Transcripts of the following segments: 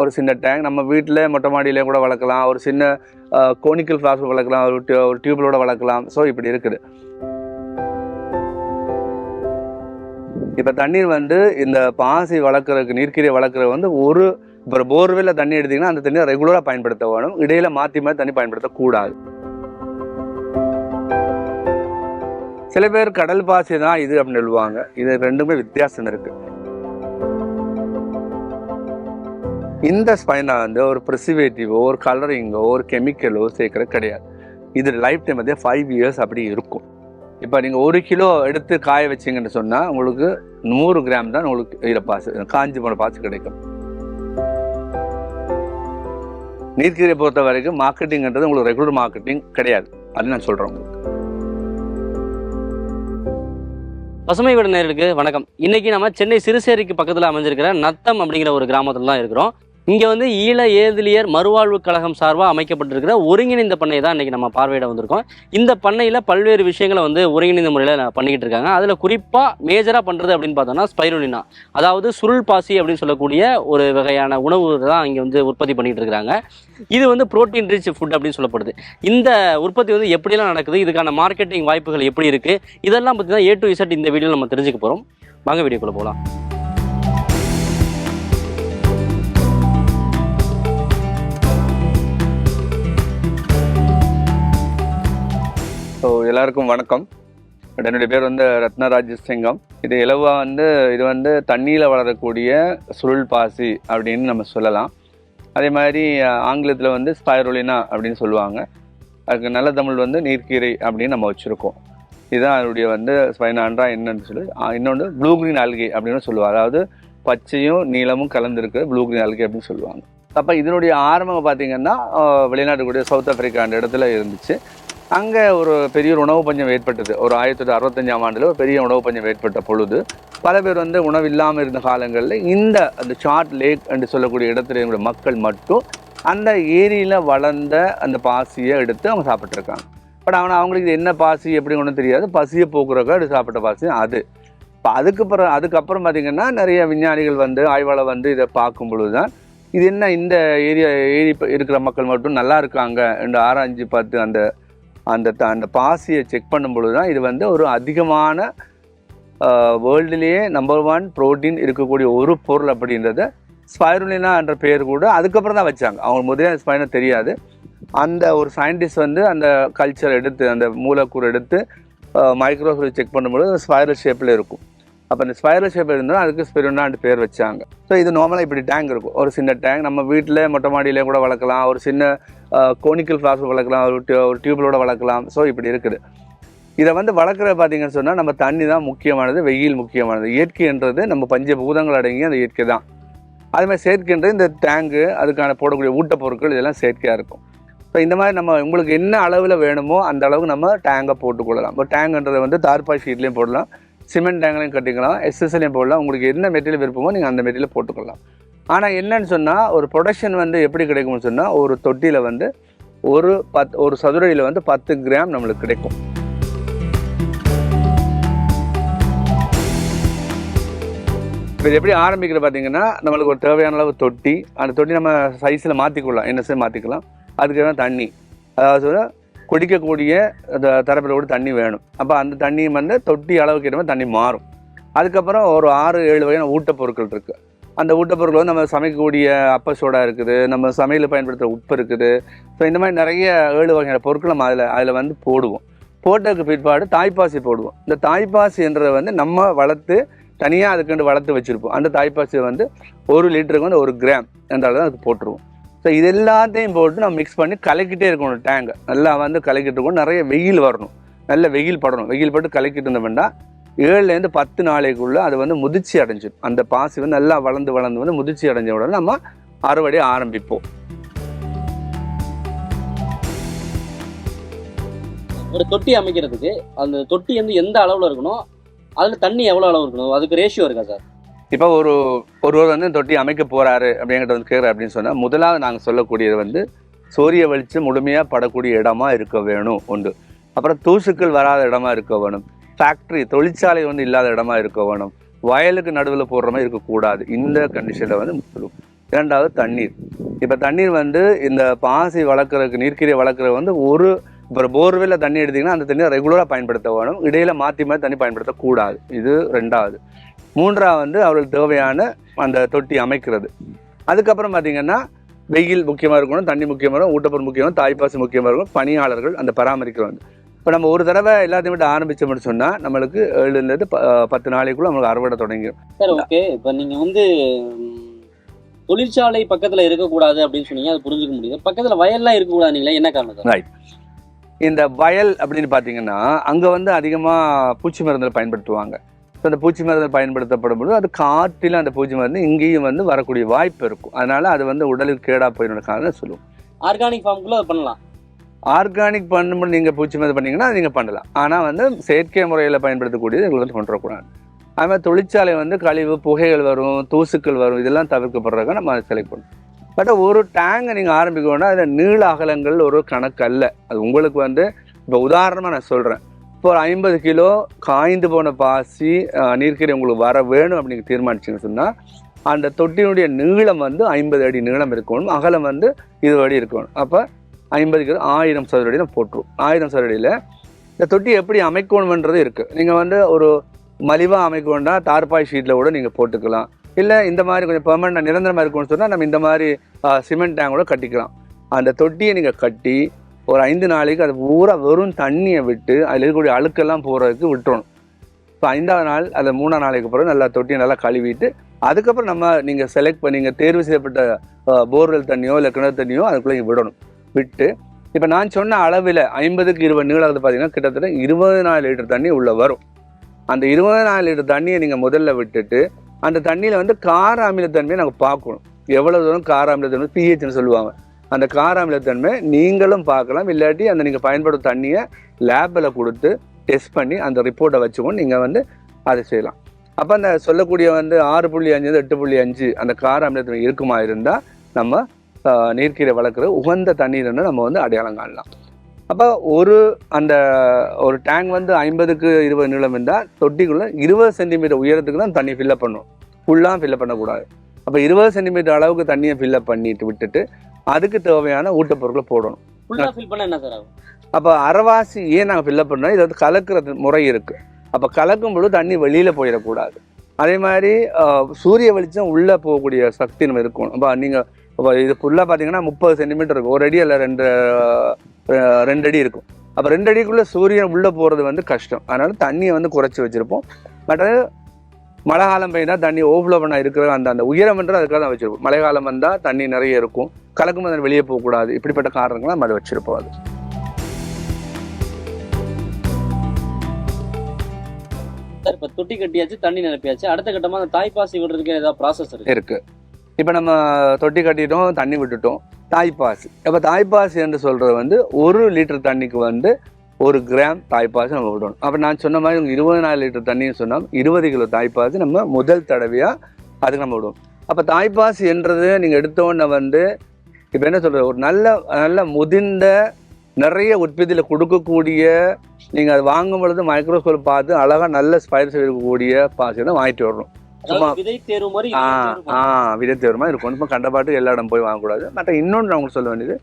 ஒரு சின்ன டேங்க் நம்ம வீட்டில் மொட்டை மாடியிலே கூட வளர்க்கலாம். ஒரு சின்ன கோனிக்கல் ஃப்ளாஸ்க் வளர்க்கலாம். ஒரு டியூ ஒரு டியூப்லோட வளர்க்கலாம். ஸோ இப்படி இருக்குது. இப்போ தண்ணீர் வந்து இந்த பாசி வளர்க்குறதுக்கு நீர்க்கீரை வளர்க்குறது வந்து ஒரு இப்போ போர்வெல்ல தண்ணி எடுத்திங்கன்னா அந்த தண்ணியை ரெகுலராக பயன்படுத்த வேணும். இடையில மாற்றி மாற்றி தண்ணி பயன்படுத்தக்கூடாது. சில பேர் கடல் பாசி தான் இது அப்படின்னு சொல்லுவாங்க. இது ரெண்டுமே வித்தியாசம் இருக்குது இந்த ஸ்பைனை வந்து ஒரு ப்ரிசிவேட்டிவோ ஒரு கலரிங்கோ ஒரு கெமிக்கலோ சேர்க்குறது கிடையாது. இது லைஃப் டைம் வந்து ஃபைவ் இயர்ஸ் அப்படி இருக்கும். இப்போ நீங்கள் ஒரு கிலோ எடுத்து காய வச்சீங்கன்னு சொன்னால் உங்களுக்கு நூறு கிராம் தான் உங்களுக்கு இதில் பாசு காஞ்சி போன பாசு கிடைக்கும். நீர்க்கீரை பொறுத்த வரைக்கும் மார்க்கெட்டிங்கிறது உங்களுக்கு ரெகுலர் மார்க்கெட்டிங் கிடையாது. அது நான் சொல்கிறேன் உங்களுக்கு. பசுமை வீடு நேர்களுக்கு வணக்கம். இன்னைக்கு நம்ம சென்னை சிறுசேரிக்கு பக்கத்தில் அமைஞ்சிருக்கிற நத்தம் அப்படிங்கிற ஒரு கிராமத்தில் தான் இருக்கிறோம். இங்கே வந்து ஈழ ஏதிலியர் மறுவாழ்வு கழகம் சார்பாக அமைக்கப்பட்டிருக்கிற ஒருங்கிணைந்த பண்ணை தான் இன்றைக்கி நம்ம பார்வையிட வந்திருக்கோம். இந்த பண்ணையில் பல்வேறு விஷயங்களை வந்து ஒருங்கிணைந்த முறையில் பண்ணிக்கிட்டு இருக்காங்க. அதில் குறிப்பாக மேஜராக பண்ணுறது அப்படின்னு பார்த்தோம்னா ஸ்பைரோலினா அதாவது சுருள் பாசி அப்படின்னு சொல்லக்கூடிய ஒரு வகையான உணவு தான் இங்கே வந்து உற்பத்தி பண்ணிகிட்டு இருக்கிறாங்க இது வந்து புரோட்டீன் ரிச் ஃபுட் அப்படின்னு சொல்லப்படுது. இந்த உற்பத்தி வந்து எப்படியெல்லாம் நடக்குது? இதுக்கான மார்க்கெட்டிங் வாய்ப்புகள் எப்படி இருக்குது இதெல்லாம் பற்றி தான் ஏ டு இசட் இந்த வீடியோவில் நம்ம தெரிஞ்சுக்க போகிறோம் வாங்க வீடியோக்குள்ளே போகலாம். ஸோ எல்லாருக்கும் வணக்கம். என்னுடைய பேர் வந்து ரத்னராஜ் சிங்கம். இது இலவா வந்து இது வந்து தண்ணியில் வளரக்கூடிய சுருள் பாசி அப்படின்னு நம்ம சொல்லலாம். அதே மாதிரி ஆங்கிலத்தில் வந்து ஸ்பைரோலினா அப்படின்னு சொல்லுவாங்க. அதுக்கு நல்ல தமிழ் வந்து நீர்க்கீரை அப்படின்னு நம்ம வச்சுருக்கோம். இதுதான் அதனுடைய வந்து ஸ்பைனான்றா என்னன்னு சொல்லி இன்னொன்று ப்ளூ கிரீன் ஆல்கே அப்படின்னு சொல்லுவாங்க. அதாவது பச்சையும் நீளமும் கலந்துருக்கு ப்ளூ கிரீன் ஆல்கே அப்படின்னு சொல்லுவாங்க. அப்போ இதனுடைய ஆரம்பம் பார்த்திங்கன்னா ஆ, சவுத் ஆப்பிரிக்கா அந்த இடத்துல இருந்துச்சு. அங்கே ஒரு பெரிய ஒரு உணவு பஞ்சம் ஏற்பட்டது. ஒரு ஆயிரத்தி தொள்ளாயிரத்தி அறுபத்தஞ்சாம் ஆண்டில் ஒரு பெரிய உணவு பஞ்சம் ஏற்பட்ட பொழுது பல பேர் வந்து உணவு இல்லாமல் இருந்த காலங்களில் இந்த அந்த சாட் லேக் என்று சொல்லக்கூடிய இடத்துல இருக்கிற மக்கள் மட்டும் அந்த ஏரியில் வளர்ந்த அந்த பாசியை எடுத்து அவங்க சாப்பிட்ருக்காங்க பட் அவன் அவங்களுக்கு இது என்ன பாசி எப்படி ஒன்றும் தெரியாது. பசியை போக்குறக்க அது சாப்பிட்ட பாசி அது. இப்போ அதுக்கப்புறம் அதுக்கப்புறம் பார்த்திங்கன்னா நிறைய விஞ்ஞானிகள் வந்து ஆய்வாளர் வந்து இதை பார்க்கும் பொழுது தான் இது என்ன இந்த ஏரியா ஏரி இருக்கிற மக்கள் மட்டும் நல்லா இருக்காங்க என்று ஆராய்ஞ்சு பார்த்து அந்த அந்த த- அந்த பாசியை செக் பண்ணும்பொழுது தான் இது வந்து ஒரு அதிகமான வேர்ல்டுலேயே நம்பர் ஒன் ப்ரோட்டீன் இருக்கக்கூடிய ஒரு பொருள் அப்படின்றத ஸ்பைருலினா என்ற பெயர் கூட அதுக்கப்புறம் தான் வச்சாங்க. அவங்க முதலே ஸ்பைனா தெரியாது. அந்த ஒரு சயின்டிஸ்ட் வந்து அந்த கல்ச்சர் எடுத்து அந்த மூலக்கூறு எடுத்து மைக்ரோஸ்கோப் செக் பண்ணும்பொழுது ஸ்பைரல் ஷேப்பில் இருக்கும். அப்போ இந்த ஸ்பைரல் ஷேப் இருந்தாலும் அதுக்கு ஸ்பெருனான்ட்டு பேர் வச்சாங்க. ஸோ இது நார்மலாக இப்படி டேங்க் இருக்கும். ஒரு சின்ன டேங்க் நம்ம வீட்டில் மொட்டை மாடியிலே கூட வளர்க்கலாம். ஒரு சின்ன கோனிக்கல் ஃப்ளாஸ்க் வளர்க்கலாம் ஒரு ஒரு டியூப்லோட வளர்க்கலாம். ஸோ இப்படி இருக்குது. இதை வந்து வளர்க்குற பார்த்தீங்கன்னு சொன்னால் நம்ம தண்ணி தான் முக்கியமானது வெயில் முக்கியமானது. இயற்கைன்றது நம்ம பஞ்சபூதங்கள் அடங்கி அந்த இயற்கை தான். அதுமாதிரி செயற்கைன்றது இந்த டேங்கு அதுக்கான போடக்கூடிய ஊட்டப்பொருட்கள் இதெல்லாம் செயற்கையாக இருக்கும். ஸோ இந்த மாதிரி நம்ம உங்களுக்கு என்ன அளவில் வேணுமோ அந்த அளவுக்கு நம்ம டேங்கை போட்டுக்கொள்ளலாம் இப்போ டேங்குன்றதை வந்து தார்பாய் ஷீட்லேயும் போடலாம் சிமெண்ட் டேங்க்லையும் கட்டிக்கலாம் எஸ்எஸ்எல்லையும் போடலாம். உங்களுக்கு என்ன மெட்டீரியல் விருப்பமோ நீங்கள் அந்த மெட்டீரியல் போட்டுக்கொள்ளலாம் ஆனால் என்னன்னு சொன்னால் ஒரு ப்ரொடக்ஷன் வந்து எப்படி கிடைக்கும்னு சொன்னால் ஒரு தொட்டியில் வந்து ஒரு பத் ஒரு சதுரடியில் வந்து பத்து கிராம் நம்மளுக்கு கிடைக்கும். இப்போ இது எப்படி ஆரம்பிக்கிற பார்த்தீங்கன்னா நம்மளுக்கு ஒரு தேவையான அளவு தொட்டி அந்த தொட்டி நம்ம சைஸில் மாற்றிக்கொள்ளலாம் என்ன செய்ய மாற்றிக்கலாம் அதுக்கு தண்ணி. அதாவது குடிக்கக்கூடிய அந்த தரப்பில் கூட தண்ணி வேணும். அப்போ அந்த தண்ணி வந்து தொட்டி அளவுக்கு ஏற்ற மாதிரி தண்ணி மாறும். அதுக்கப்புறம் ஒரு ஆறு ஏழு வகையான ஊட்டப்பொருட்கள் இருக்குது அந்த ஊட்டப்பொருள் வந்து நம்ம சமைக்கக்கூடிய அப்ப சோடா இருக்குது நம்ம சமையலில் பயன்படுத்துகிற உப்பு இருக்குது. ஸோ இந்த மாதிரி நிறைய ஏழு வகையான பொருட்கள் நம்ம அதில் அதில் வந்து போடுவோம். போட்டதுக்கு பிற்பாடு தாய்ப்பாசி போடுவோம். இந்த தாய்ப்பாசி என்றதை வந்து நம்ம வளர்த்து தனியாக அதுக்கு வளர்த்து வச்சுருப்போம். அந்த தாய்ப்பாசியை வந்து ஒரு லிட்டருக்கு வந்து ஒரு கிராம் என்ற அளவு அதுக்கு போட்டுருவோம். ஸோ இது எல்லாத்தையும் போட்டு நம்ம மிக்ஸ் பண்ணி கலக்கிட்டே இருக்கணும் டேங்கை நல்லா வந்து கலக்கிட்டு இருக்கணும். நிறைய வெயில் வரணும். நல்ல வெயில் படணும். வெயில் பட்டு கலக்கிட்டு இருந்தோம்னா ஏழுலேருந்து பத்து நாளைக்குள்ள அது வந்து முதிர்ச்சி அடைஞ்சிடும் அந்த பாசி வந்து நல்லா வளர்ந்து வளர்ந்து வந்து முதிர்ச்சி அடைஞ்ச உடனே நம்ம அறுவடை ஆரம்பிப்போம். ஒரு தொட்டி அமைக்கிறதுக்கு அந்த தொட்டி வந்து எந்த அளவில் இருக்கணும்? அதில் தண்ணி எவ்வளோ அளவு இருக்கணும்? அதுக்கு ரேஷியோ இருக்கா சார்? இப்போ ஒரு ஒருவர் வந்து தொட்டி அமைக்க போறாரு அப்படிங்கிட்ட வந்து கேட்குற அப்படின்னு சொன்னால் முதலாவது நாங்கள் சொல்லக்கூடியது வந்து சூரிய வெளிச்சம் முழுமையாக படக்கூடிய இடமா இருக்க வேணும் உண்டு. அப்புறம் தூசுக்கள் வராத இடமா இருக்க வேணும். ஃபேக்ட்ரி தொழிற்சாலை வந்து இல்லாத இடமா இருக்க வேணும். வயலுக்கு நடுவில் போடுற மாதிரி இருக்கக்கூடாது. இந்த கண்டிஷனில் வந்து முக்கியம். இரண்டாவது தண்ணீர். இப்போ தண்ணீர் வந்து இந்த பாசி வளர்க்குறதுக்கு நீர்க்கீரை வளர்க்குறது வந்து ஒரு இப்போ போர்வெல்ல தண்ணி எடுத்திங்கன்னா அந்த தண்ணியை ரெகுலராக பயன்படுத்த வேணும். இடையில மாற்றி மாற்றி தண்ணி பயன்படுத்தக்கூடாது. இது ரெண்டாவது மூன்றாவது வந்து அவர்களுக்கு தேவையான அந்த தொட்டி அமைக்கிறது. அதுக்கப்புறம் பார்த்தீங்கன்னா வெயில் முக்கியமாக இருக்கணும் தண்ணி முக்கியமாக இருக்கும் ஊட்டப்பொருள் முக்கியமாக தாய்ப்பாசி முக்கியமாக இருக்கும் பணியாளர்கள் அந்த பராமரிக்கிறது இப்போ நம்ம ஒரு தடவை எல்லாத்தையும் விட்டு ஆரம்பிச்சோம்னு சொன்னால் நம்மளுக்கு ஏழுலேருந்து பத்து நாளைக்குள்ள நம்மளுக்கு அறுவடை தொடங்கிடும் சார் ஓகே. இப்போ நீங்க வந்து தொழிற்சாலை பக்கத்துல இருக்கக்கூடாது அப்படின்னு சொன்னீங்க அது புரிஞ்சுக்க முடியுது. பக்கத்துல வயல்லாம் இருக்கக்கூடாது நீங்களா என்ன காரணம் சார்? இந்த வயல் அப்படின்னு பார்த்தீங்கன்னா அங்கே வந்து அதிகமாக பூச்சி மருந்துகள் பயன்படுத்துவாங்க. ஸோ அந்த பூச்சி மருந்து பயன்படுத்தப்படும் பொழுது அது காற்றில் அந்த பூச்சி மருந்து இங்கேயும் வந்து வரக்கூடிய வாய்ப்பு இருக்கும். அதனால அது வந்து உடலுக்கு கேடாக போயிடும் காரணம் சொல்லுவோம். ஆர்கானிக் ஃபார்முக்குள்ள பண்ணலாம். ஆர்கானிக் பண்ணும்போது நீங்கள் பூச்சி மருந்து பண்ணிங்கன்னா நீங்கள் பண்ணலாம். ஆனால் வந்து செயற்கை முறையில் பயன்படுத்தக்கூடியது எங்களுக்கு வந்து கொண்டு வரக்கூடாது அது மாதிரி தொழிற்சாலை வந்து கழிவு புகைகள் வரும் தூசுக்கள் வரும் இதெல்லாம் தவிர்க்கப்படுறதுக்கு நம்ம அதை செலக்ட் பண்ணுவோம் பட் ஒரு டேங்கை நீங்கள் ஆரம்பிக்கணும்னா அதில் நீள அகலங்கள் ஒரு கணக்கு அல்ல. அது உங்களுக்கு வந்து இப்போ உதாரணமாக நான் சொல்கிறேன் இப்போ ஒரு ஐம்பது கிலோ காய்ந்து போன பாசி அஹ், நீர்க்கீரை உங்களுக்கு வர வேணும் அப்படின்னு தீர்மானிச்சிங்கன்னு சொன்னால் அந்த தொட்டியினுடைய நீளம் வந்து ஐம்பது அடி நீளம் இருக்கணும். அகலம் வந்து இருபது அடி இருக்கணும். அப்போ ஐம்பது கிலோ ஆயிரம் சதுரடியில் அடி போட்டுரும். ஆயிரம் சதுரடியில் இந்த தொட்டி எப்படி அமைக்கணுன்றது இருக்குது நீங்கள் வந்து ஒரு மலிவாக அமைக்கணும்னா தார்பாய் ஷீட்டில் கூட நீங்கள் போட்டுக்கலாம். இல்லை இந்த மாதிரி கொஞ்சம் பெர்மனெண்டாக நிரந்தரமாக இருக்கணும்னு சொன்னால் நம்ம இந்த மாதிரி சிமெண்ட் டேங்க் கூட கட்டிக்கலாம். அந்த தொட்டியை நீங்கள் கட்டி ஒரு ஐந்து நாளைக்கு அது பூரா வெறும் தண்ணியை விட்டு அதில் இருக்கக்கூடிய அழுக்கெல்லாம் போகிறதுக்கு விட்டுறணும். இப்போ ஐந்தாவது நாள் அந்த மூணாம் நாளைக்கு பிறகு நல்லா தொட்டியை நல்லா கழுவிட்டு அதுக்கப்புறம் நம்ம நீங்கள் செலக்ட் பண்ணி நீங்கள் தேர்வு செய்யப்பட்ட போர்வெல் தண்ணியோ இல்லை கிணறு தண்ணியோ அதுக்குள்ளே விடணும். விட்டு இப்போ நான் சொன்ன அளவில் ஐம்பதுக்கு இருபது நீளம் பார்த்தீங்கன்னா கிட்டத்தட்ட இருபது நாலு லிட்டர் தண்ணி உள்ளே வரும். அந்த இருபது நாலு லிட்டர் தண்ணியை நீங்கள் முதல்ல விட்டுட்டு அந்த தண்ணியில் வந்து கார அமிலத்தன்மையை நாங்கள் பார்க்கணும். எவ்வளோ தூரம் கார அமிலத்தன்மை பிஹெச்னு சொல்லுவாங்க. அந்த கார அமிலத்தன்மை நீங்களும் பார்க்கலாம். இல்லாட்டி அந்த நீங்கள் பயன்படுத்தும் தண்ணியை லேபில் கொடுத்து டெஸ்ட் பண்ணி அந்த ரிப்போர்ட்டை வச்சுக்கொண்டு நீங்கள் வந்து அதை செய்யலாம். அப்போ அந்த சொல்லக்கூடிய வந்து ஆறு புள்ளி அஞ்சு எட்டு புள்ளி அஞ்சு அந்த கார அமிலத்தன்மை இருக்குமா இருந்தால் நம்ம நீர்க்கீரை வளர்க்குற உகந்த தண்ணீர்னு நம்ம வந்து அடையாளம் காணலாம். அப்போ ஒரு அந்த ஒரு டேங்க் வந்து ஐம்பதுக்கு இருபது நீளம் இருந்தால் தொட்டிக்குள்ளே இருபது சென்டிமீட்டர் உயரத்துக்கு தான் தண்ணி ஃபில்லப் பண்ணும். ஃபுல்லாக ஃபில்லப் பண்ணக்கூடாது. அப்போ இருபது சென்டிமீட்டர் அளவுக்கு தண்ணியை ஃபில்லப் பண்ணிட்டு விட்டுட்டு அதுக்கு தேவையான ஊட்டப்பொருட்களை போடணும். அப்போ அரைவாசி ஏன் நாங்கள் ஃபில்லப் பண்ணோம் இது வந்து கலக்கிற முறை இருக்குது அப்போ கலக்கும் பொழுது தண்ணி வெளியில் போயிடக்கூடாது. அதே மாதிரி சூரிய வெளிச்சம் உள்ளே போகக்கூடிய சக்தி நம்ம இருக்கும் அப்போ நீங்கள் இப்போ இது ஃபுல்லாக பார்த்தீங்கன்னா முப்பது சென்டிமீட்டர் இருக்கும். ஒரு அடி இல்லை ரெண்டு ரெண்டு அடி இருக்கும். அப்போ ரெண்டு அடிக்குள்ளே சூரியன் உள்ளே போகிறது வந்து கஷ்டம். அதனால தண்ணியை வந்து குறைச்சி வச்சுருப்போம். பட் அது மழை காலம் பெய்தா தண்ணி ஓவர்ஃப்ளோ பண்ண இருக்கிற அந்த அந்த உயரம்ன்றது அதுக்காக தான் வச்சுருப்போம். மழை காலம் வந்தால் தண்ணி நிறைய இருக்கும். கலக்கும் போது வெளியே போகக்கூடாது இப்படிப்பட்ட காரணங்களாக நம்ம அதை வச்சுருப்போம் அது. இப்போ தொட்டி கட்டியாச்சு தண்ணி நிரப்பியாச்சு. அடுத்த கட்டமா அந்த தாய்ப்பாசி விடுறதுக்கு ஏதாவது ப்ராசஸ் இருக்கு? இருக்கு. இப்போ நம்ம தொட்டி கட்டிட்டோம் தண்ணி விட்டுட்டோம். தாய்ப்பாசு. இப்போ தாய்ப்பாசு என்று சொல்கிறது வந்து ஒரு லிட்டர் தண்ணிக்கு வந்து ஒரு கிராம் தாய்ப்பாசி நம்ம விடணும். அப்போ நான் சொன்ன மாதிரி உங்களுக்கு இருபது நாலு லிட்டர் தண்ணின்னு சொன்னால் இருபது கிலோ தாய்ப்பாசு நம்ம முதல் தடவையாக அதுக்கு நம்ம விடுவோம் அப்போ தாய்ப்பாசு என்றது நீங்கள் எடுத்தோன்னே வந்து இப்போ என்ன சொல்கிறது ஒரு நல்ல நல்ல முதிர்ந்த நிறைய உற்பத்தியில் கொடுக்கக்கூடிய நீங்கள் அது வாங்கும் பொழுது மைக்ரோஸ்கோப் பார்த்து அழகாக நல்ல ஸ்பைரஸ் இருக்கக்கூடிய பாசியை தான் வாங்கிட்டு வரணும். சும்மா தேர்வு மாதிரி ஆ விதை தேர்வு ஆ. விதத்தேர்மா இருக்கும். கண்டபாட்டு எல்லா இடம் போய் வாங்கக்கூடாது மற்ற இன்னொன்று நான் உங்களுக்கு சொல்ல வேண்டியது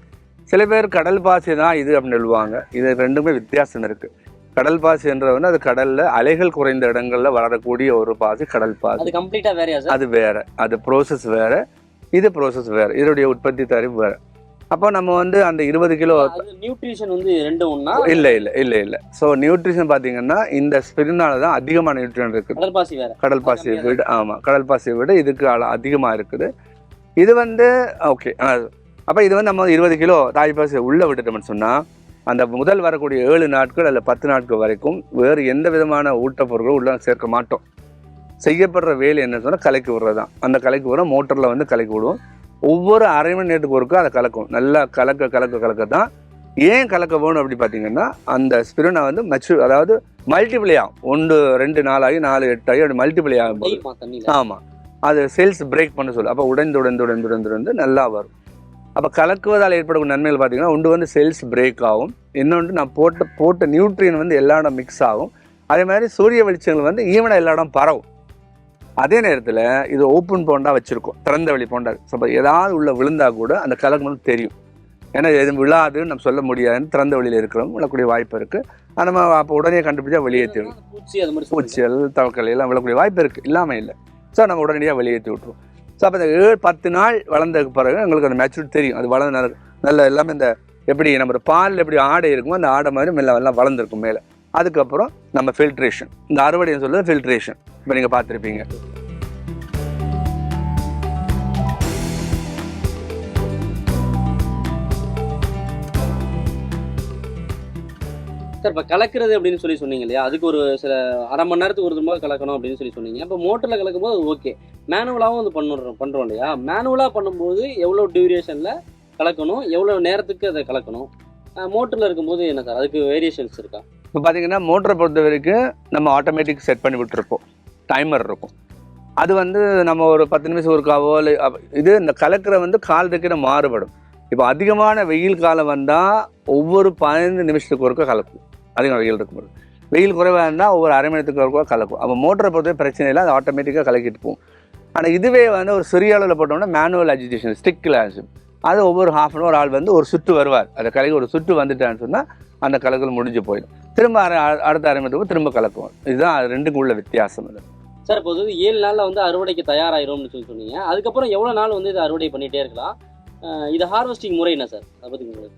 சில பேர் கடல் பாசி தான் இது அப்படின்னு சொல்லுவாங்க. இது ரெண்டுமே வித்தியாசம் இருக்கு. கடல் பாசி என்றது வந்து அது கடல்ல அலைகள் குறைந்த இடங்கள்ல வளரக்கூடிய ஒரு பாசி கடல் பாசி. அது கம்ப்ளீட்டா சார் அது வேற. அது ப்ரோசஸ் வேற. இது ப்ரோசஸ் வேற. இதனுடைய உற்பத்தி தரிப்பு வேற. அப்போ நம்ம வந்து அந்த இருபது கிலோ நியூட்ரிஷன் வந்து ரெண்டும் ஒண்ணா? இல்லை இல்லை இல்லை இல்லை. ஸோ நியூட்ரிஷன் பார்த்தீங்கன்னா இந்த ஸ்பிரினால தான் அதிகமான நியூட்ரியன் இருக்குது. கடற்பாசி வேற. கடல் பாசியை விட ஆமாம் கடல் பாசியை விட இதுக்கு அதிகமாக இருக்குது. இது வந்து ஓகே அப்போ இது வந்து நம்ம இருபது கிலோ தாய் பாசியை உள்ளே விட்டுட்டோம்னு சொன்னால் அந்த முதல் வரக்கூடிய ஏழு நாட்கள் அல்ல பத்து நாட்கள் வரைக்கும் வேறு எந்த விதமான ஊட்டப்பொருட்களும் உள்ள சேர்க்க மாட்டோம். செய்யப்படுற வேலை என்ன சொன்னால் கலக்கி விடுறது தான் அந்த கலக்கி விடுற மோட்டரில் வந்து கலக்கி விடுவோம். ஒவ்வொரு அரை மணி நேரத்துக்கு ஒருக்கா அதை கலக்கும். நல்லா கலக்க கலக்க கலக்க தான். ஏன் கலக்க வேணும் அப்படி பார்த்தீங்கன்னா அந்த ஸ்பிருனை வந்து மெச்சு அதாவது மல்டிப்ளை ஆகும். ஒன்று ரெண்டு நாளாகி நாலு எட்டாகி அப்படி மல்டிப்ளை ஆகும் ஆமாம் அது செல்ஸ் பிரேக் பண்ண சொல்லு அப்போ உடைந்து உடைந்து உடைந்து உடைந்து உடைந்து நல்லா வரும். அப்போ கலக்குவதால் ஏற்படக்கூடிய நன்மைகள் பார்த்தீங்கன்னா ஒன்று வந்து செல்ஸ் பிரேக் ஆகும். இன்னொன்று நான் போட்ட போட்ட நியூட்ரியன் வந்து எல்லா இடம் மிக்ஸ் ஆகும். அதே மாதிரி சூரிய வெளிச்சங்கள் வந்து ஈவனாக எல்லா இடம் பரவும். அதே நேரத்தில் இது ஓப்பன் போண்டா வச்சுருக்கோம். திறந்த வழி போண்டா ஸோ ஏதாவது உள்ள விழுந்தா கூட அந்த கலக்கு வந்து தெரியும். ஏன்னா எதுவும் விழாதுன்னு நம்ம சொல்ல முடியாதுன்னு திறந்த வழியில் இருக்கிறோம் விழக்கூடிய வாய்ப்பு இருக்குது நம்ம அப்போ உடனே கண்டுபிடிச்சா வெளியேற்றி விடும் பூச்சி அது மாதிரி சொல்றீங்க. பூச்சிகள் தவக்கல் எல்லாம் விழக்கூடிய வாய்ப்பு இருக்குது இல்லாமல் இல்லை. ஸோ நம்ம உடனடியாக வெளியேற்றி விட்ருவோம் ஸோ அப்போ இந்த ஏழு பத்து நாள் வளர்ந்ததுக்கு பிறகு எங்களுக்கு அந்த மெச்சூரிட்டி தெரியும். அது வளர்ந்த நல்ல- எல்லாமே இந்த எப்படி நம்ம பால் எப்படி ஆடை இருக்குமோ அந்த ஆடை மாதிரி மெல்ல எல்லாம் வளர்ந்துருக்கும் மேலே. அதுக்கப்புறம் நம்ம ஃபில்ட்ரேஷன் இந்த அறுவடைன்னு சொல்லுறது ஃபில்ட்ரேஷன் இப்போ நீங்கள் பார்த்துருப்பீங்க. சார் இப்போ கலக்கிறது அப்படின்னு சொல்லி சொன்னீங்க இல்லையா? அதுக்கு ஒரு சில அரை மணி நேரத்துக்கு ஒரு தடவை கலக்கணும் அப்படின்னு சொல்லி சொன்னீங்க. இப்போ மோட்டரில் கலக்கும் போது ஓகே மேனுவலாகவும் வந்து பண்ணுறோம் பண்ணுறோம் இல்லையா? மேனுவலாக பண்ணும்போது எவ்வளோ டியூரேஷனில் கலக்கணும்? எவ்வளோ நேரத்துக்கு அதை கலக்கணும்? மோட்டரில் இருக்கும்போது என்ன சார்? அதுக்கு வேரியேஷன்ஸ் இருக்கா? இப்போ பார்த்தீங்கன்னா மோட்டரை பொறுத்த வரைக்கும் நம்ம ஆட்டோமேட்டிக் செட் பண்ணி விட்டுருப்போம் டைமர் இருக்கும். அது வந்து நம்ம ஒரு பத்து நிமிஷம் ஒருக்காவோ இல்லை இது இந்த கலக்கிற வந்து கால் இருக்கிற மாறுபடும். இப்போ அதிகமான வெயில் காலம் வந்தால் ஒவ்வொரு பதினைந்து நிமிஷத்துக்கு ஒருக்கா கலக்கும். அதிகம் வெயில் இருக்கும்போது வெயில் குறைவாக இருந்தால் ஒவ்வொரு அரை மணி நேரத்துக்கு ஒருக்கா கலக்கும். அப்போ மோட்டரை பொறுத்த பிரச்சனை இல்லை அது ஆட்டோமேட்டிக்காக கலக்கிட்டு போகும். ஆனால் இதுவே வந்து ஒரு சிறிய அளவில் போட்டோம்னா மேனுவல் அஜிடேஷன் ஸ்டிக்கில் அது ஒவ்வொரு ஹாஃப் அன் ஹவர் ஆள் வந்து ஒரு சுற்று வருவார். அந்த கலக்கி ஒரு சுற்று வந்துட்டான்னு சொன்னால் அந்த கலக்கல் முடிஞ்சு போயிடும். திரும்ப அரை அடுத்த அரை மணி திரும்ப கலக்குவோம். இதுதான் அது ரெண்டுக்கும் உள்ள வித்தியாசம் இது சார் இப்போ வந்து ஏழு நாளில் வந்து அறுவடைக்கு தயாராயிரும்னு சொல்லி சொன்னீங்க. அதுக்கப்புறம் எவ்வளோ நாள் வந்து இதை அறுவடை பண்ணிகிட்டே இருக்கலாம்? இது ஹார்வெஸ்டிங் முறை என்ன சார்? அதை பற்றி உங்களுக்கு.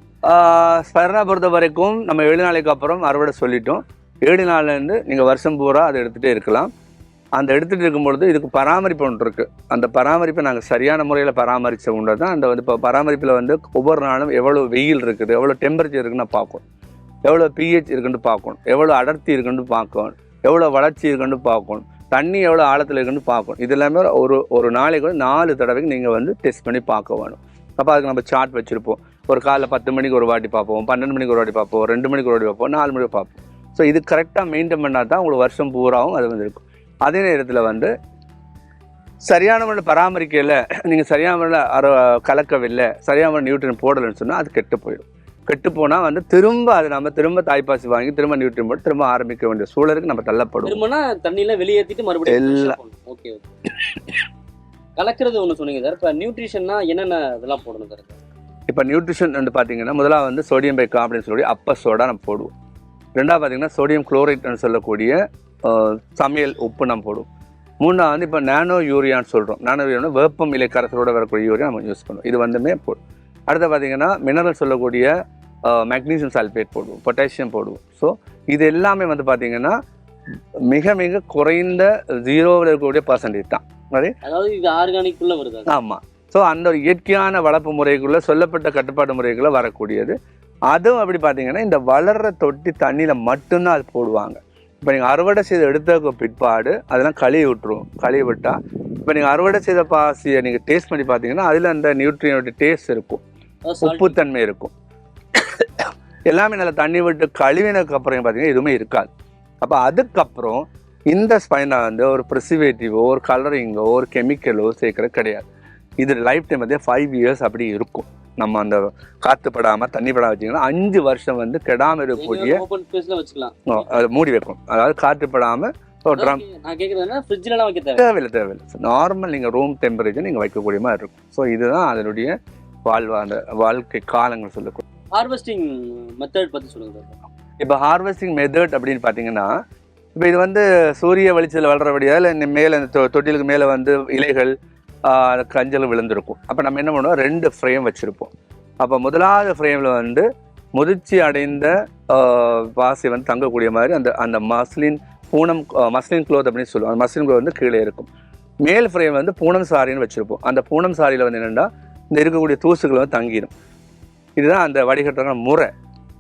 ஸ்பர்னா பொறுத்த வரைக்கும் நம்ம ஏழு நாளைக்கு அப்புறம் அறுவடை சொல்லிட்டோம். ஏழு நாள்லேருந்து நீங்கள் வருஷம் பூரா அதை எடுத்துகிட்டே இருக்கலாம். அந்த எடுத்துகிட்டு இருக்கும்பொழுது இதுக்கு பராமரிப்பு ஒன்று இருக்குது அந்த பராமரிப்பை நாங்கள் சரியான முறையில் பராமரித்த உண்டு தான் அந்த வந்து இப்போ பராமரிப்பில் வந்து ஒவ்வொரு நாளும் எவ்வளோ வெயில் இருக்குது எவ்வளோ டெம்பரேச்சர் இருக்குன்னு பார்க்கணும். எவ்வளோ பிஹெச் இருக்குன்னு பார்க்கணும். எவ்வளோ அடர்த்தி இருக்குன்னு பார்க்கணும். எவ்வளோ வளர்ச்சி இருக்குன்னு பார்க்கணும். தண்ணி எவ்வளோ ஆழத்தில் இருக்குன்னு பார்க்கணும். இது எல்லாமே ஒரு ஒரு நாளைக்கு நாலு தடவைக்கு நீங்கள் வந்து டெஸ்ட் பண்ணி பார்க்க வேணும். அப்போ அதுக்கு நம்ம சார்ட் வச்சுருப்போம். ஒரு காலைல பத்து மணிக்கு ஒரு வாட்டி பார்ப்போம் பன்னெண்டு மணிக்கு ஒரு வாட்டி பார்ப்போம் ரெண்டு மணிக்கு ஒரு வாட்டி பார்ப்போம் நாலு மணிக்கு பார்ப்போம். ஸோ இது கரெக்டாக மெயின்டைன் பண்ணால் தான் உங்களுக்கு வருஷம் பூராவும் அது வந்து இருக்கும் அதே நேரத்தில் வந்து சரியான முறையில் பராமரிக்கல நீங்கள் சரியான முறையில் அர கலக்கவில்லை சரியான முறை நியூட்ரியன் போடலைன்னு சொன்னால் அது கெட்டு போயிடும். கெட்டு போனால் வந்து திரும்ப அது நம்ம திரும்ப தாய்ப்பாசி வாங்கி திரும்ப நியூட்ரியன் போட்டு திரும்ப ஆரம்பிக்க வேண்டிய சூழலுக்கு நம்ம தள்ளப்படுவோம். திரும்பினா தண்ணியில வெளியேற்றிட்டு மறுபடியும் எல்லாம். ஓகே ஓகே கலக்கிறது ஒன்று சொன்னீங்க சார் இப்போ நியூட்ரிஷன்னா என்னென்ன இதெல்லாம் போடணும் சார் இப்போ நியூட்ரிஷன் வந்து பார்த்தீங்கன்னா முதலாவது வந்து சோடியம் பைக்கா அப்படின்னு சொல்லி அப்ப சோடா நம்ம போடுவோம். ரெண்டாவது பார்த்தீங்கன்னா சோடியம் குளோரைட்னு சொல்லக்கூடிய சமையல் உப்பு நம்ம போடுவோம். மூணாவது வந்து இப்போ நானோ யூரியான்னு சொல்கிறோம் நானோ யூரியா வேப்பம் இலை கரைசலோட வரக்கூடிய யூரியா நம்ம யூஸ் பண்ணுவோம். இது வந்துமே போடும் அடுத்து பார்த்தீங்கன்னா மினரல் சொல்லக்கூடிய மெக்னீசியம் சல்ஃபேட் போடுவோம். பொட்டாசியம் போடுவோம். ஸோ இது எல்லாமே வந்து பார்த்தீங்கன்னா மிக மிக குறைந்த ஜீரோவில் இருக்கக்கூடிய பர்சன்டேஜ் தான். அதாவது இது ஆர்கானிக்குள்ள வருது. ஆமாம் ஸோ அந்த ஒரு இயற்கையான வளர்ப்பு முறைக்குள்ள சொல்லப்பட்ட கட்டுப்பாடு முறைக்குள்ள வரக்கூடியது. அதுவும் அப்படி பார்த்தீங்கன்னா இந்த வளர்ற தொட்டி தண்ணியில் மட்டும்தான் அது போடுவாங்க. இப்போ நீங்கள் அறுவடை செய்து எடுத்ததுக்கு பிற்பாடு அதெல்லாம் கழுவி விட்டுருவோம் கழுவி விட்டால் இப்போ நீங்கள் அறுவடை செய்த பாசியை நீங்கள் டேஸ்ட் பண்ணி பார்த்தீங்கன்னா அதில் அந்த நியூட்ரியனோட டேஸ்ட் இருக்கும். உப்புத்தன்மை இருக்கும். எல்லாமே நல்லா தண்ணி விட்டு கழுவினதுக்கு அப்புறம் பார்த்தீங்கன்னா எதுவுமே இருக்காது. அப்போ அதுக்கப்புறம் இந்த ஸ்பைனா வந்து ஒரு ப்ரிசிவேட்டிவோ ஒரு கலரிங்கோ ஒரு கெமிக்கலோ சேர்க்கறது கிடையாது. இது லைஃப் டைம் வந்து ஃபைவ் இயர்ஸ் அப்படி இருக்கும். நம்ம அந்த காற்று படாமல் தண்ணி படாம வச்சிங்கன்னா அஞ்சு வருஷம் வந்து கெடாமல் இருக்கக்கூடிய மூடி வைக்கும் அதாவது காற்று தேவை தேவையில்லை. தேவையில்லை நார்மல் நீங்கள் ரூம் டெம்பரேச்சர் நீங்கள் வைக்கக்கூடிய மாதிரி இருக்கும். ஸோ இதுதான் அதனுடைய வாழ்வா அந்த வாழ்க்கை காலங்கள் சொல்லக்கூடிய. ஹார்வெஸ்டிங் மெத்தட் பத்தி சொல்லுங்க. இப்போ ஹார்வெஸ்டிங் மெத்தட் அப்படின்னு பார்த்தீங்கன்னா இப்போ இது வந்து சூரிய வெளிச்சத்தில் வளரபடியா இல்லை மேலே இந்த தொ- தொட்டிலுக்கு மேலே வந்து இலைகள் அந்த கஞ்சல் விழுந்திருக்கும். அப்போ நம்ம என்ன பண்ணுவோம்? ரெண்டு ஃப்ரேம் வச்சுருப்போம். அப்போ முதலாவது ஃப்ரேமில் வந்து முதிர்ச்சி அடைந்த பாசி வாசி வந்து தங்கக்கூடிய மாதிரி அந்த அந்த மஸ்லின் பூனம் மஸ்லின் க்ளோத் அப்படின்னு சொல்லுவோம். அந்த மஸ்லின் க்ளோத் வந்து கீழே இருக்கும். மேல் ஃப்ரேம் வந்து பூனம் சாரின்னு வச்சுருப்போம். அந்த பூனம் சாரியில் வந்து என்னென்னா இந்த இருக்கக்கூடிய தூசுகள் வந்து தங்கிடும் இதுதான் அந்த வடிகட்டுற முறை.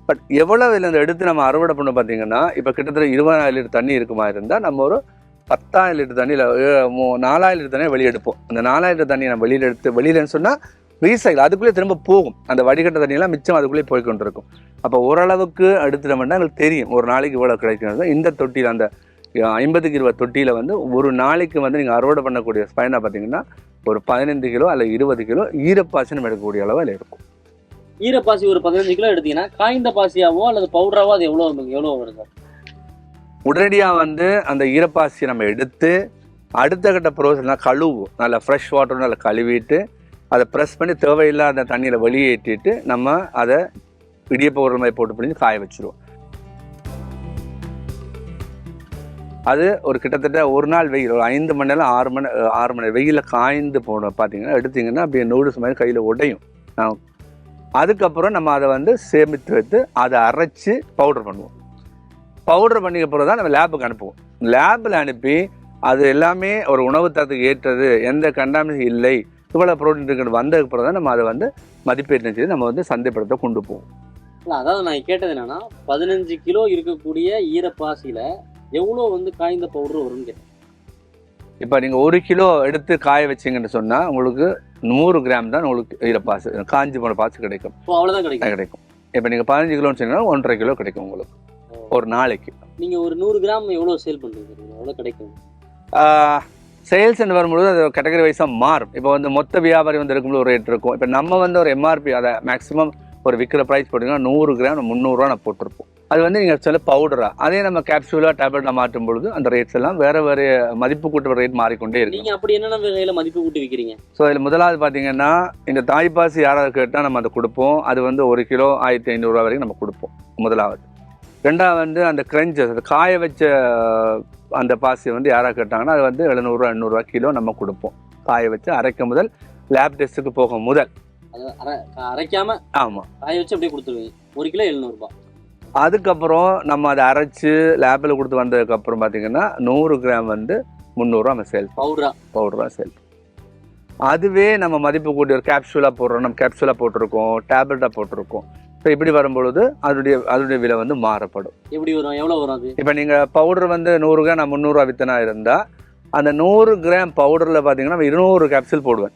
பட் எவ்வளவு இதில் அந்த எடுத்து நம்ம அறுவடை பண்ண பார்த்தீங்கன்னா இப்போ கிட்டத்தட்ட இருபதாயிரம் லிட்டர் தண்ணி இருக்குமா இருந்தால் நம்ம ஒரு பத்தாயிரம் லிட்டர் தண்ணியில் நாலாயிரம் லிட்டர் தண்ணியை வெளியெடுப்போம். அந்த நாலாயிரம் லிட்டர் தண்ணியை நம்ம வெளியில் எடுத்து வெளியிலன்னு சொன்னால் ரீசைக்கிள் அதுக்குள்ளே திரும்ப போகும். அந்த வடிகட்ட தண்ணியெல்லாம் மிச்சம் அதுக்குள்ளே போய் கொண்டிருக்கும். அப்போ ஓரளவுக்கு எடுத்துட்டோம்னா எங்களுக்கு தெரியும் ஒரு நாளைக்கு இவ்வளோ கிடைக்கும் இந்த தொட்டியில் அந்த ஐம்பதுக்கு இருபது தொட்டியில் வந்து ஒரு நாளைக்கு வந்து நீங்கள் அறுவடை பண்ணக்கூடிய ஸ்பைனா பார்த்தீங்கன்னா ஒரு பதினைந்து கிலோ அல்ல இருபது கிலோ ஈரப்பாசி நம்ம எடுக்கக்கூடிய அளவில் இருக்கும். ஈரப்பாசி ஒரு பதினஞ்சு கிலோ எடுத்தீங்கன்னா காய்ந்த பாசியாவோ அல்லது பவுடராவோ அது எவ்வளோ எவ்வளோ வரும் சார் உடனடியாக வந்து அந்த ஈரப்பாசியை நம்ம எடுத்து அடுத்த கட்ட ப்ரோசஸ்னால் கழுவும் நல்லா ஃப்ரெஷ் வாட்டர் நல்லா கழுவிட்டு அதை ப்ரெஸ் பண்ணி தேவையில்லாத தண்ணியில் வெளியேற்றிட்டு நம்ம அதை இடியப்ப உரல் மாதிரி போட்டு பிடிஞ்சு காய வச்சுருவோம். அது ஒரு கிட்டத்தட்ட ஒரு நாள் வெயில் ஒரு ஐந்து மணி நேரம் ஆறு மணி ஆறு மணி வெயிலில் காய்ந்து போன பார்த்தீங்கன்னா எடுத்தீங்கன்னா அப்படியே நூடுல்ஸ் மாதிரி கையில் உடையும். அதுக்கப்புறம் நம்ம அதை வந்து சேமித்து வைத்து அதை அரைச்சி பவுடர் பண்ணுவோம். பவுடர் பண்ணிக்க பிறகு தான் நம்ம லேபுக்கு அனுப்புவோம். லேபில் அனுப்பி அது எல்லாமே ஒரு உணவு தரத்துக்கு ஏற்றது எந்த கண்டாமினேஷன் இல்லை இவ்வளோ ப்ரோட்டீன் இருக்குன்னு வந்ததுக்கு பிறகு தான் நம்ம அதை வந்து மதிப்பீட்டு செய்து நம்ம வந்து சந்தைப்படுத்த கொண்டு போவோம். இல்ல, அதாவது நான் கேட்டது என்னன்னா பதினஞ்சு கிலோ இருக்கக்கூடிய ஈரப்பாசியில எவ்வளோ வந்து காய்ந்த பவுடர் வரும்னு கேட்டேன். இப்போ நீங்கள் ஒரு கிலோ எடுத்து காய வச்சீங்கன்னு சொன்னால் உங்களுக்கு நூறு கிராம் தான் உங்களுக்கு இதில் பாசு காஞ்சி போன பாசு கிடைக்கும். அவ்வளோதான் கிடைக்கும். கிடைக்கும். இப்போ நீங்கள் பதினஞ்சு கிலோன்னு சொன்னீங்கன்னா ஒன்றரை கிலோ கிடைக்கும் உங்களுக்கு. ஒரு நாளைக்கு. நீங்க ஒரு நூறு கிராம் எவ்வளோ சேல் பண்றீங்க எவ்வளோ கிடைக்கும்? சேல்ஸ் வரும்பொழுது அது கேட்டகரி வைஸாக மாறும். இப்போ வந்து மொத்த வியாபாரி வந்து இருக்கும்போது ஒரு ரேட் இருக்கும். இப்போ நம்ம வந்து ஒரு எம்ஆர்பி அதை மேக்ஸிமம் ஒரு விற்கிற ப்ரைஸ் போட்டிங்கன்னா நூறு கிராம் முந்நூறுரூவா நான் போட்டிருப்போம். அது வந்து நீங்கள் சொல்ல பவுடரா அதே நம்ம கேப்சூலாக டேப்லெட்டாக மாற்றும் பொழுது அந்த ரேட்ஸ் எல்லாம் வேறு வேறு மதிப்பு கூட்டுற ரேட் மாறிக்கொண்டே இருக்கும். நீங்க அப்படி என்னென்ன வகையில மதிப்பு கூட்டி விற்கிறீங்க ஸோ இதில் முதலாவது பார்த்தீங்கன்னா இந்த தாய்ப்பாசி யாராவது கேட்டால் நம்ம அதை கொடுப்போம். அது வந்து ஒரு கிலோ ஆயிரத்தி ஐநூறுரூவா வரைக்கும் நம்ம கொடுப்போம் முதலாவது. ரெண்டாவது வந்து அந்த கிரஞ்சஸ் அது காய வச்ச அந்த பாசி வந்து யாராவது கேட்டாங்கன்னா அது வந்து எழுநூறுவா எண்ணூறுவா கிலோ நம்ம கொடுப்போம். காய வச்சு அரைக்க முதல் லேப் டெஸ்ட்டுக்கு போக முதல். அரைக்காம ஆமாம் காய வச்சு அப்படியே கொடுத்துருவீங்க. ஒரு கிலோ எழுநூறுபா. அதுக்கப்புறம் நம்ம அதை அரைச்சு லேபில் கொடுத்து வந்ததுக்கப்புறம் பார்த்தீங்கன்னா நூறு கிராம் வந்து முந்நூறுரூவா நம்ம சேல் பவுடரா. பவுடராக சேல் அதுவே நம்ம மதிப்பு கூட்டி ஒரு கேப்சூலாக போடுறோம். நம்ம கேப்சூலாக போட்டிருக்கோம் டேப்லெட்டாக போட்டிருக்கோம். ஸோ இப்படி வரும்பொழுது அதனுடைய அதனுடைய விலை வந்து மாறப்படும். எப்படி வரும்? எவ்வளோ வரும் அது? இப்போ நீங்கள் பவுடர் வந்து நூறு கிராம் முந்நூறுரூவா வித்தனா இருந்தால் அந்த நூறு கிராம் பவுடரில் பார்த்தீங்கன்னா இருநூறு கேப்சூல் போடுவேன்.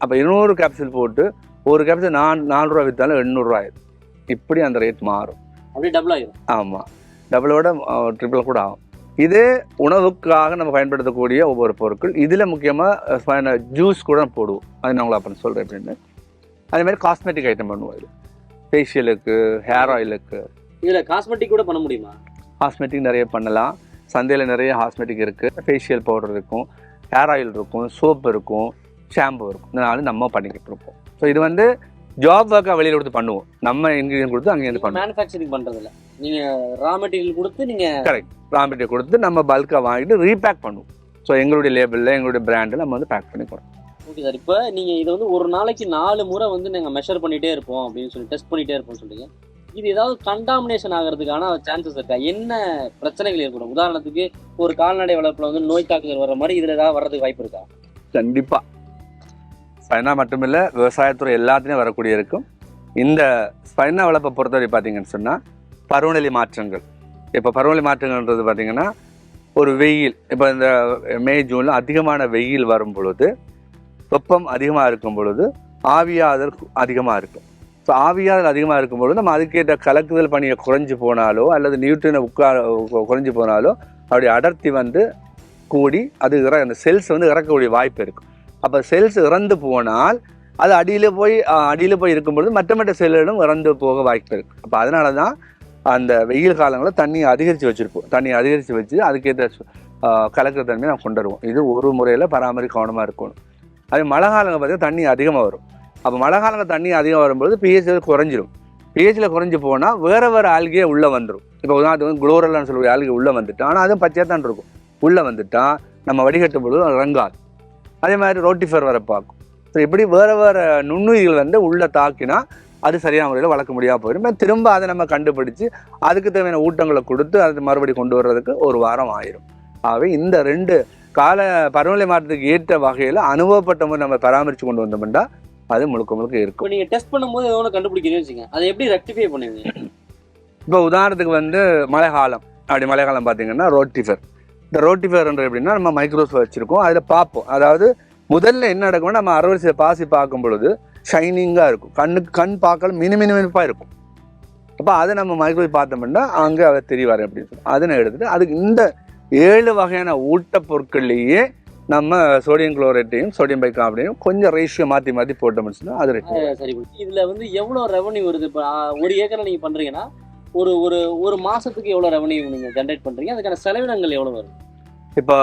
அப்போ இருநூறு கேப்சூல் போட்டு ஒரு கேப்சூல் நான் நாலு ரூபா விற்றாலும் எண்ணூறுரூவா ஆயிடும் இப்படி அந்த ரேட் மாறும். அப்படியே டபுள் ஆயிரும். ஆமாம் டபுளோட ட்ரிபிள் கூட ஆகும். இது உணவுக்காக நம்ம பயன்படுத்தக்கூடிய ஒவ்வொரு பொருட்கள் இதில் முக்கியமாக ஜூஸ் கூட போடுவோம். அது நான் உங்களுக்கு அப்புறம் சொல்கிறேன் அப்படின்னு. அதே மாதிரி காஸ்மெட்டிக் ஐட்டம் பண்ணுவோம் இது. ஃபேஷியலுக்கு ஹேர் ஆயிலுக்கு இதுல காஸ்மெட்டிக் கூட பண்ண முடியுமா? காஸ்மெட்டிக் நிறைய பண்ணலாம். சந்தையில் நிறைய காஸ்மெட்டிக் இருக்குது ஃபேஷியல் பவுடர் இருக்கும். ஹேர் ஆயில் இருக்கும். சோப் இருக்கும். ஷாம்பு இருக்கும். இந்த நாலு நம்ம பண்ணிக்கிட்டு இருப்போம். ஸோ இது வந்து ஜாப் ஒர்க்காக வெளியில் கொடுத்து பண்ணுவோம். நம்ம இன்க்ரீடியன்ட் கொடுத்து அங்கேருந்து பண்ணுவோம். மேனுஃபேக்சரிங் பண்றது இல்ல நீங்க ரா மெட்டீரியல் கொடுத்து நீங்க ரா மெட்டீரியல் கொடுத்து நம்ம பல்காக வாங்கிட்டு ரீபேக் பண்ணுவோம். ஸோ எங்களுடைய லேபிளில் எங்களுடைய பிராண்டில் நம்ம வந்து பேக் பண்ணி கொடுப்போம். ஓகே சார் இப்போ நீங்கள் இதை வந்து ஒரு நாளைக்கு நாலு முறை வந்து நாங்கள் மெஷர் பண்ணிகிட்டே இருப்போம் அப்படின்னு சொல்லி டெஸ்ட் பண்ணிகிட்டே இருப்போம்னு சொல்லுங்க இது ஏதாவது கண்டாமினேஷன் ஆகிறதுக்கான சான்சஸ் இருக்கா? என்ன பிரச்சனைகள் ஏற்படும்? உதாரணத்துக்கு ஒரு கால்நடை வளர்ப்பில் வந்து நோய் தாக்குதல் வர மாதிரி இதில் ஏதாவது வர்றதுக்கு வாய்ப்பு இருக்கா? கண்டிப்பாக ஸ்பைனா மட்டுமில்லை விவசாயத்துறை எல்லாத்துலேயும் வரக்கூடிய இருக்கும். இந்த ஸ்பைனா வளர்ப்பை பொறுத்தவரை பார்த்தீங்கன்னு சொன்னால் பருவநிலை மாற்றங்கள். இப்போ பருவநிலை மாற்றங்கள்ன்றது பார்த்தீங்கன்னா ஒரு வெயில் இப்போ இந்த மே ஜூனில் அதிகமான வெயில் வரும் பொழுது வெப்பம் அதிகமாக இருக்கும் பொழுது ஆவியாதல் அதிகமாக இருக்கும். ஸோ ஆவியாதல் அதிகமாக இருக்கும் பொழுது நம்ம அதுக்கேற்ற கலக்குதல் பணியை குறைஞ்சி போனாலோ அல்லது நியூட்ரனை உட்கா குறைஞ்சி போனாலோ அவருடைய அடர்த்தி வந்து கூடி அது இற அந்த செல்ஸ் வந்து இறக்கக்கூடிய வாய்ப்பு இருக்கும் அப்போ செல்ஸ் இறந்து போனால் அது அடியில் போய் அடியில் போய் இருக்கும்பொழுது மற்ற மற்ற செல்லுகளும் இறந்து போக வாய்ப்பு இருக்கு. அப்போ அதனால தான் அந்த வெயில் காலங்களில் தண்ணியை அதிகரித்து வச்சுருப்போம். தண்ணியை அதிகரித்து வச்சு அதுக்கேற்ற கலக்கிற தன்மையை நம்ம கொண்டு வருவோம். இது ஒரு முறையில் பராமரி கவனமாக இருக்கணும். அதே மழை காலங்கள் பார்த்தீங்கன்னா தண்ணி அதிகமாக வரும். அப்போ மழை காலங்கள் தண்ணி அதிகம் வரும்பொழுது பிஹெச் குறைஞ்சிரும். பிஹெச்சில் குறைஞ்சி போனால் வேறு வேறு ஆல்கே உள்ளே வந்துடும் இப்போ உதாரணத்துக்கு வந்து குளோரல்னு சொல்லக்கூடிய ஆல்கே உள்ளே வந்துட்டு ஆனால் அதுவும் பச்சையாக தான் இருக்கும். உள்ளே வந்துட்டால் நம்ம வடிகட்டும் பொழுது ரங்காது. அதே மாதிரி ரோட்டிஃபர் வர பார்க்கும். ஸோ இப்படி வேறு வேறு நுண்ணுயிர்கள் வந்து உள்ளே தாக்கினா அது சரியான முறையில் வளர்க்க முடியாமல் போயிடும். திரும்ப அதை நம்ம கண்டுபிடிச்சு அதுக்கு தேவையான ஊட்டங்களை கொடுத்து அது மறுபடி கொண்டு வர்றதுக்கு ஒரு வாரம் ஆயிரும். ஆகவே இந்த ரெண்டு கால பருவநிலை மாற்றத்துக்கு ஏற்ற வகையில் அனுபவப்பட்ட முறை நம்ம பராமரித்து கொண்டு வந்தோம்னா அது முழுக்க முழுக்க இருக்கும். இப்போ நீங்க டெஸ்ட் பண்ணும்போது ஏதோ ஒன்று கண்டுபிடிக்கிறீங்கன்னு வச்சுங்க அதை எப்படி ரெக்டிஃபை பண்ணுவீங்க? இப்போ உதாரணத்துக்கு வந்து மழை காலம் அப்படி மழை காலம் பார்த்தீங்கன்னா ரோட்டிஃபர் இந்த ரோட்டிஃபர்ன்ற எப்படின்னா நம்ம மைக்ரோஸ்கோப் வச்சுருக்கோம். அதில் பார்ப்போம் அதாவது முதல்ல என்ன நடக்கும்னா நம்ம அறுவடை பாசி பார்க்கும் பொழுது ஷைனிங்காக இருக்கும். கண்ணுக்கு கண் பார்க்கல மினுமினுமிப்பாக இருக்கும். அப்போ அதை நம்ம மைக்ரோவேவ் பார்த்தோம்னா அங்கே அதை தெரியவார் அப்படின்னு சொல்லி. அதை நான் எடுத்துட்டு அதுக்கு இந்த ஏழு வகையான ஊட்டப் பொருட்கள்லேயே நம்ம சோடியம் குளோரைட்டையும் சோடியம் பைகார்பனையும் கொஞ்சம் ரேஷியோ மாற்றி மாற்றி போட்டோம்னு அது ரெட்டி சரி இதுல வந்து எவ்வளவு ரெவன்யூ வருது? இப்போ ஒரு ஏக்கர்ல நீங்க பண்றீங்கன்னா ஒரு ஒரு ஒரு மாசத்துக்கு எவ்வளவு ரெவன்யூ நீங்க ஜென்ரேட் பண்றீங்க? அதுக்கான செலவினங்கள் எவ்வளவு வரும்? இப்போ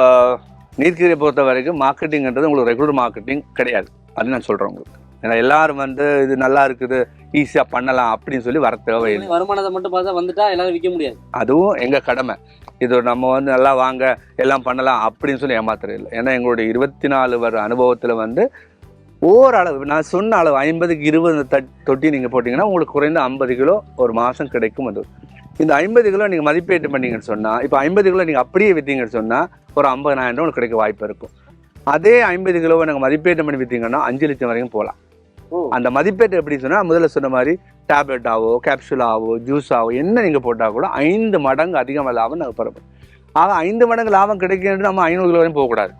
நீர்க்கீரை பொறுத்த வரைக்கும் மார்க்கெட்டிங்ன்றது உங்களுக்கு ரெகுலர் மார்க்கெட்டிங் கிடையாது. அது நான் சொல்கிறேன் உங்களுக்கு. ஏன்னா எல்லாரும் வந்து இது நல்லா இருக்குது ஈஸியாக பண்ணலாம் அப்படின்னு சொல்லி வர தேவையில்லை. வருமானத்தை மட்டும் பார்த்தா வந்துட்டா எல்லாரும் விற்க முடியாது. அதுவும் எங்கள் கடமை. இது நம்ம வந்து நல்லா வாங்க எல்லாம் பண்ணலாம் அப்படின்னு சொல்லி ஏமாத்துறது இல்லை. ஏன்னா எங்களுடைய இருபத்தி நாலு வருட அனுபவத்தில் வந்து ஓரளவு நான் சொன்ன அளவு ஐம்பதுக்கு இருபது தட் தொட்டி நீங்கள் போட்டிங்கன்னா உங்களுக்கு குறைந்த ஐம்பது கிலோ ஒரு மாதம் கிடைக்கும் அது. இந்த ஐம்பது கிலோ நீங்கள் மதிப்பீட்டு பண்ணீங்கன்னு சொன்னால் இப்போ ஐம்பது கிலோ நீங்கள் அப்படியே விற்றீங்கன்னு சொன்னால் ஒரு ஐம்பதாயிரம் உங்களுக்கு கிடைக்க வாய்ப்பு இருக்கும். அதே ஐம்பது கிலோவை நீங்கள் மதிப்பீட்டு பண்ணி விற்றீங்கன்னா அஞ்சு லட்சம் வரைக்கும் போகலாம். அந்த மதிப்பீட்டு எப்படி சொன்னால் முதல்ல சொன்ன மாதிரி டேப்லெட்டாவோ கேப்சூலாவோ ஜூஸாவோ என்ன நீங்கள் போட்டால் கூட ஐந்து மடங்கு அதிகமாக லாபம் நாங்கள் பெறப்போம் ஆக ஐந்து மடங்கு லாபம் கிடைக்கிறது நம்ம ஐநூறு கிலோ வரையும் போகக்கூடாது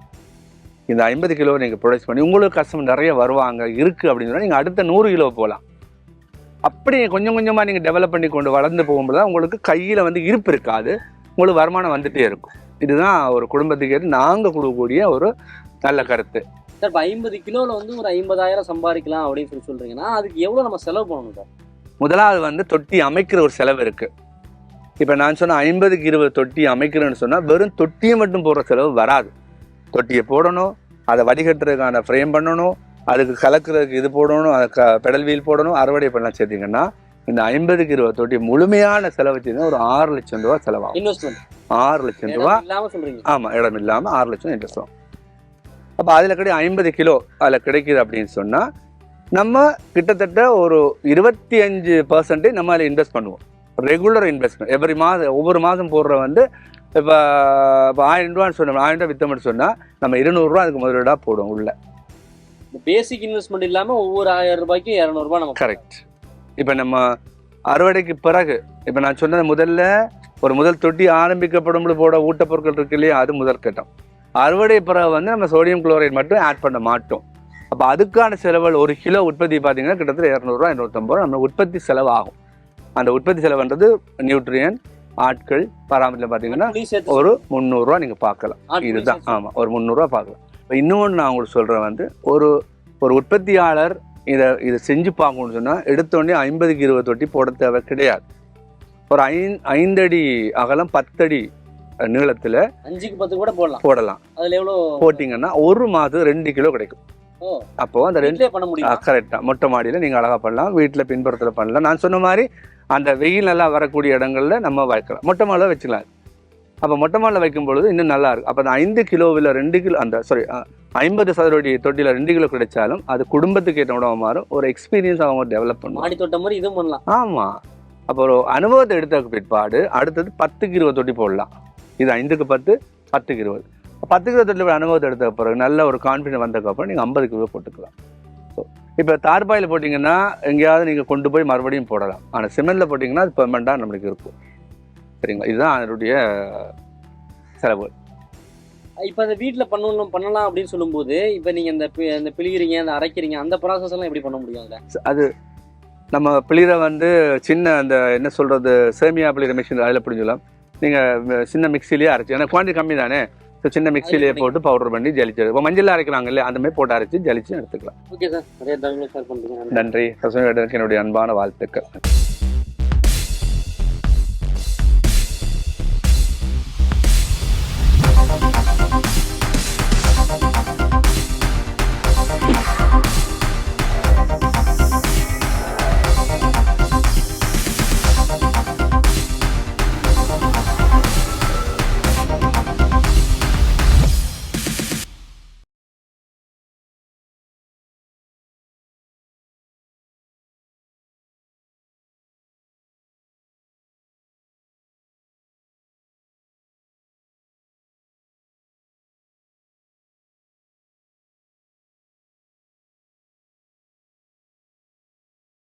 இந்த ஐம்பது கிலோ நீங்கள் ப்ரொடியூஸ் பண்ணி உங்களுக்கு கஸ்டமர் நிறைய வருவாங்க இருக்குது அப்படின்னு சொன்னால் நீங்கள் அடுத்த நூறு கிலோ போகலாம் அப்படி கொஞ்சம் கொஞ்சமாக நீங்கள் டெவலப் பண்ணி கொண்டு வளர்ந்து போகும்போது தான் உங்களுக்கு கையில் வந்து இருப்பு இருக்காது. உங்களுக்கு வருமானம் வந்துகிட்டே இருக்கும். இதுதான் ஒரு குடும்பத்துக்கு ஏற்று நாங்கள் கொடுக்கக்கூடிய ஒரு நல்ல கருத்து. சார் இப்போ ஐம்பது கிலோவில் வந்து ஒரு ஐம்பதாயிரம் சம்பாதிக்கலாம் அப்படின்னு சொல்லி சொல்கிறீங்கன்னா அதுக்கு எவ்வளோ நம்ம செலவு பண்ணணும் சார்? முதலாவது வந்து தொட்டி அமைக்கிற ஒரு செலவு இருக்கு. இப்போ நான் சொன்ன ஐம்பதுக்கு இருபது தொட்டி அமைக்கிறேன்னு சொன்னால் வெறும் தொட்டியை மட்டும் போடுற செலவு வராது. தொட்டியை போடணும் அதை வடிகட்டுறதுக்கான ஃப்ரேம் பண்ணணும் அதுக்கு கலக்கிறதுக்கு இது போடணும் அதை க பெடல் வீல் போடணும் அறுவடை பண்ணலாம் சேர்த்திங்கன்னா இந்த ஐம்பதுக்கு இருபது தொட்டி முழுமையான செலவு செய்தா ஒரு ஆறு லட்சம் ரூபா செலவாகும். இன்வெஸ்ட்மெண்ட் ஆறு லட்சம் ரூபா ஆமாம் இடம் இல்லாமல் ஆறு லட்சம் இன்ட்ரெஸ்ட் ஆகும் அப்போ அதில் கிடை ஐம்பது கிலோ அதில் கிடைக்குது அப்படின்னு சொன்னால் நம்ம கிட்டத்தட்ட ஒரு இருபத்தி அஞ்சு பர்சன்டேஜ் நம்ம அதில் இன்வெஸ்ட் பண்ணுவோம். ரெகுலர் இன்வெஸ்ட்மெண்ட் எவ்ரி மாதம் ஒவ்வொரு மாதம் போடுற வந்து இப்போ இப்போ ஆயிரம் ரூபான்னு சொன்னோம் ஆயிரம் ரூபா வித்தம்னு சொன்னால் நம்ம இருநூறுவா அதுக்கு முதலீடாக போடுவோம் உள்ள. பேசிக் இன்வெஸ்ட்மெண்ட் இல்லாம ஒவ்வொரு ஆயிரம் ரூபாய்க்கு இரநூறுபா நம்ம கரெக்ட் இப்போ நம்ம அறுவடைக்கு பிறகு இப்போ நான் சொன்னது முதல்ல ஒரு முதல் தொட்டி ஆரம்பிக்கப்படும் போட ஊட்டப்பொருட்கள் இருக்கு இல்லையா அது முதல் கட்டம். அறுவடை பிறகு வந்து நம்ம சோடியம் குளோரைட் மட்டும் ஆட் பண்ண மாட்டோம். அப்போ அதுக்கான செலவுகள் ஒரு கிலோ உற்பத்தி பார்த்தீங்கன்னா கிட்டத்தட்ட இரநூறுவா இரநூத்தம்பது ரூபா நம்ம உற்பத்தி செலவு ஆகும் அந்த உற்பத்தி செலவுன்றது நியூட்ரியன் ஆட்கள் பராமரிப்பில் பார்த்தீங்கன்னா ஒரு முந்நூறுரூவா நீங்கள் பார்க்கலாம். இதுதான். ஆமாம் ஒரு முந்நூறுரூவா பார்க்கலாம். இப்போ இன்னொன்று நான் உங்களுக்கு சொல்கிறேன் வந்து ஒரு ஒரு உற்பத்தியாளர் இதை இதை செஞ்சு பார்க்கணும்னு சொன்னால் எடுத்தோடனே ஐம்பதுக்கு இருபது தொட்டி போட தேவை கிடையாது. ஒரு ஐ ஐந்தடி அகலம் பத்தடி நீளத்தில் அஞ்சுக்கு பத்து கூட போடலாம். போடலாம். அதுல எவ்வளோ போட்டிங்கன்னா ஒரு மாதம் ரெண்டு கிலோ கிடைக்கும். அப்போ அந்த ரெண்டு பண்ண முடியும்? கரெக்டாக மொட்டை மாடியில் நீங்கள் அழகாக பண்ணலாம். வீட்டில் பின்புறத்தில் பண்ணலாம். நான் சொன்ன மாதிரி அந்த வெயில் நல்லா வரக்கூடிய இடங்கள்ல நம்ம வைக்கலாம். மொட்டை மாடியில் வச்சுக்கலாம். அப்போ மொட்டை மாடியில் வைக்கும் பொழுது இன்னும் நல்லா இருக்கும். அப்போ ஐந்து கிலோவில் ரெண்டு கிலோ அந்த சாரி ஐம்பது சதுரடி தொட்டியில் ரெண்டு கிலோ கிடைச்சாலும் அது குடும்பத்துக்கு ஏற்ற உணவு மாறும். ஒரு எக்ஸ்பீரியன்ஸ் அவங்க டெவலப் பண்ணுவாங்க. மாடி தோட்டம் மாதிரி இதுவும் பண்ணலாம். ஆமாம் அப்போ ஒரு அனுபவத்தை எடுத்த பிற்பாடு அடுத்தது பத்துக்கு இருபது தொட்டி போடலாம். இது ஐந்துக்கு பத்து பத்துக்கு இருபது. பத்துக்கு இருபது தொட்டி அனுபவத்தை எடுத்த பிறகு நல்ல ஒரு கான்ஃபிடன்ஸ் வந்ததுக்கப்புறம் நீங்கள் ஐம்பது கிலோ போட்டுக்கலாம். ஸோ இப்போ தார்பாயில் போட்டிங்கன்னா எங்கேயாவது நீங்கள் கொண்டு போய் மறுபடியும் போடலாம். ஆனால் சிமெண்டில் போட்டிங்கன்னா அது பெர்மனண்டாக நம்மளுக்கு இருக்கும். சரிங்களா? இதுதான் அதனுடைய செலவு. இப்போ அந்த வீட்ல பண்ணணும் பண்ணலாம் அப்படின்னு சொல்லும்போது இப்போ நீங்க இந்த இந்த பிழிகிறீங்க அந்த அரைக்கிறீங்க அந்த ப்ராசஸ் எல்லாம் எப்படி பண்ண முடியும் அதுல? அது நம்ம பிளிரை வந்து சின்ன அந்த என்ன சொல்கிறது சேமியா பிளிர மிஷின் அதில் பிடிஞ்சலாம் நீங்கள் சின்ன மிக்சிலேயே அரைச்சி ஏன்னா குவான்டிட்டி கம்மி தானே ஸோ சின்ன மிக்சிலேயே போட்டு பவுடர் பண்ணி ஜலிச்சு இப்போ மஞ்சள் அரைக்கிறாங்க இல்லையா அந்த மாதிரி போட்டு அரைச்சி ஜலிச்சு எடுத்துக்கலாம். ஓகே சார் நிறைய தகவல் ஷேர் பண்ணுறீங்க நன்றி. என்னுடைய அன்பான வாழ்த்துக்கள்.